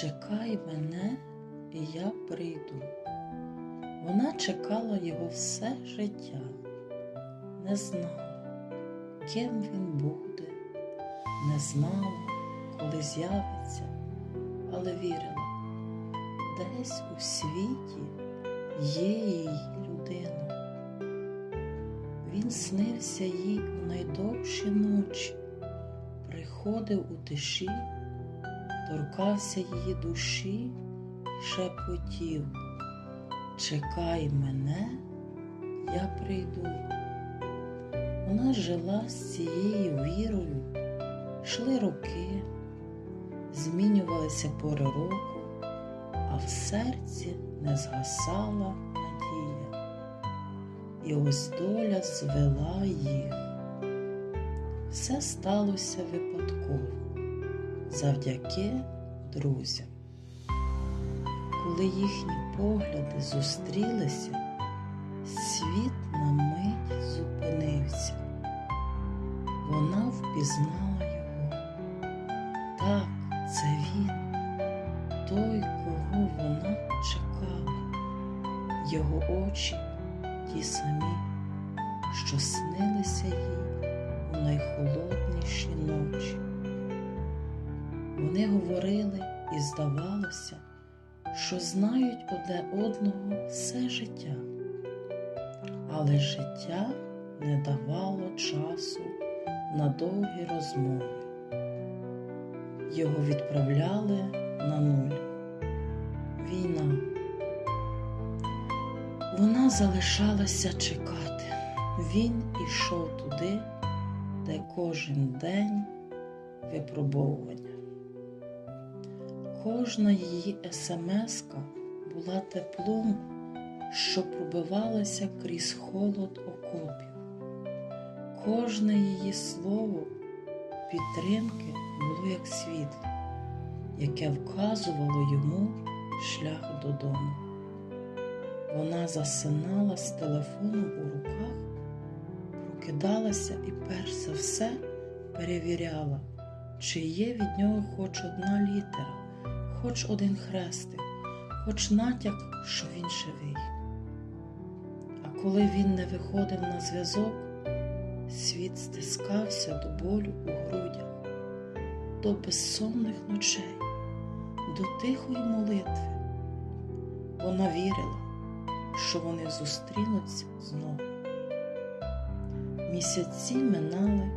Чекай мене, і я прийду. Вона чекала його все життя, не знала, ким він буде, не знала, коли з'явиться, але вірила, десь у світі є її людина. Він снився їй у найдовші ночі, приходив у тиші, торкався її душі шепотів. Чекай мене, я прийду. Вона жила з цією вірою, йшли роки, змінювалися пори року, а в серці не згасала надія. І ось доля звела їх. Все сталося випадково, завдяки друзям. Коли їхні погляди зустрілися, світ на мить зупинився. Вона впізнала його. Так, це він, той, кого вона чекала. Його очі ті самі, що снилися їй у найхолодніші ночі. Вони говорили і здавалося, що знають одне одного все життя, але життя не давало часу на довгі розмови. Його відправляли на нуль. Війна. Вона залишалася чекати. Він ішов туди, де кожен день випробовування. Кожна її смска була теплом, що пробивалося крізь холод окопів. Кожне її слово підтримки було як світло, яке вказувало йому шлях додому. Вона засинала з телефоном у руках, прокидалася і перш за все перевіряла, чи є від нього хоч одна літера, хоч один хрестик, хоч натяк, що він живий. А коли він не виходив на зв'язок, світ стискався до болю у грудях, до безсонних ночей, до тихої молитви. Вона вірила, що вони зустрінуться знову. Місяці минали,